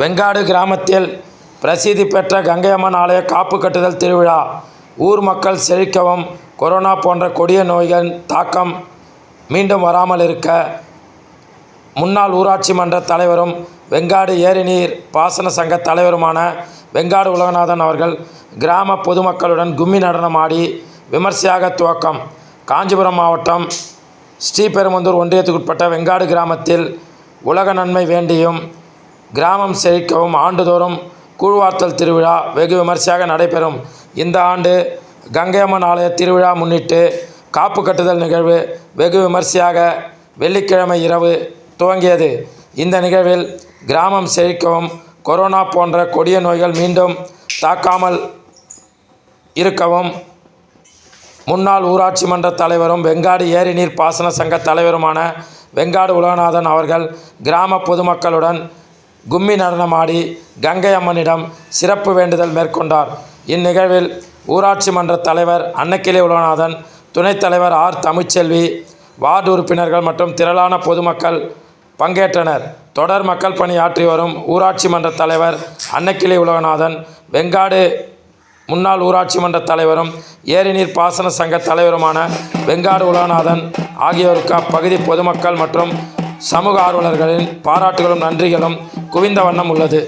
வெங்காடு கிராமத்தில் பிரசித்தி பெற்ற கங்கையம்மன் ஆலய காப்பு கட்டுதல் திருவிழா. ஊர் மக்கள் செழிக்கவும் கொரோனா போன்ற கொடிய நோய்கள் தாக்கம் மீண்டும் வராமல் இருக்க முன்னாள் ஊராட்சி மன்ற தலைவரும் வெங்காடு ஏரிநீர் பாசன சங்க தலைவருமான வெங்காடு உலகநாதன் அவர்கள் கிராம பொதுமக்களுடன் கும்மி நடனம் ஆடி விமர்சையாக துவக்கம். காஞ்சிபுரம் மாவட்டம் ஸ்ரீபெரும்புதூர் ஒன்றியத்துக்குட்பட்ட வெங்காடு கிராமத்தில் உலக நன்மை வேண்டியும் கிராமம் செழிக்கவும் ஆண்டுதோறும் கூழ்வார்த்தல் திருவிழா வெகு விமர்சையாக நடைபெறும். இந்த ஆண்டு கங்கையம்மன் ஆலய திருவிழா முன்னிட்டு காப்பு கட்டுதல் நிகழ்வு வெகு விமர்சையாக வெள்ளிக்கிழமை இரவு துவங்கியது. இந்த நிகழ்வில் கிராமம் செழிக்கவும் கொரோனா போன்ற கொடிய நோய்கள் மீண்டும் தாக்காமல் இருக்கவும் முன்னாள் ஊராட்சி மன்ற தலைவரும் வெங்காடு ஏரிநீர் பாசன சங்க தலைவருமான வெங்காடு உலகநாதன் அவர்கள் கிராம பொதுமக்களுடன் கும்மி நடனமாடி கங்கை அம்மனிடம் சிறப்பு வேண்டுதல் மேற்கொண்டார். இந்நிகழ்வில் ஊராட்சி மன்ற தலைவர் அன்னக்கிளி உலகநாதன் துணைத் தலைவர் ஆர். தமிழ்ச்செல்வி வார்டு உறுப்பினர்கள் மற்றும் திரளான பொதுமக்கள் பங்கேற்றனர். தொடர் மக்கள் பணியாற்றி வரும் ஊராட்சி மன்ற தலைவர் அன்னக்கிளி உலகநாதன் வெங்காடு முன்னாள் ஊராட்சி மன்ற தலைவரும் ஏரிநீர் பாசன சங்க தலைவருமான வெங்காடு உலகநாதன் ஆகியோருக்கு அப்பகுதி பொதுமக்கள் மற்றும் சமூக ஆர்வலர்களின் பாராட்டுகளும் நன்றிகளும் குவிந்த வண்ணம் உள்ளது.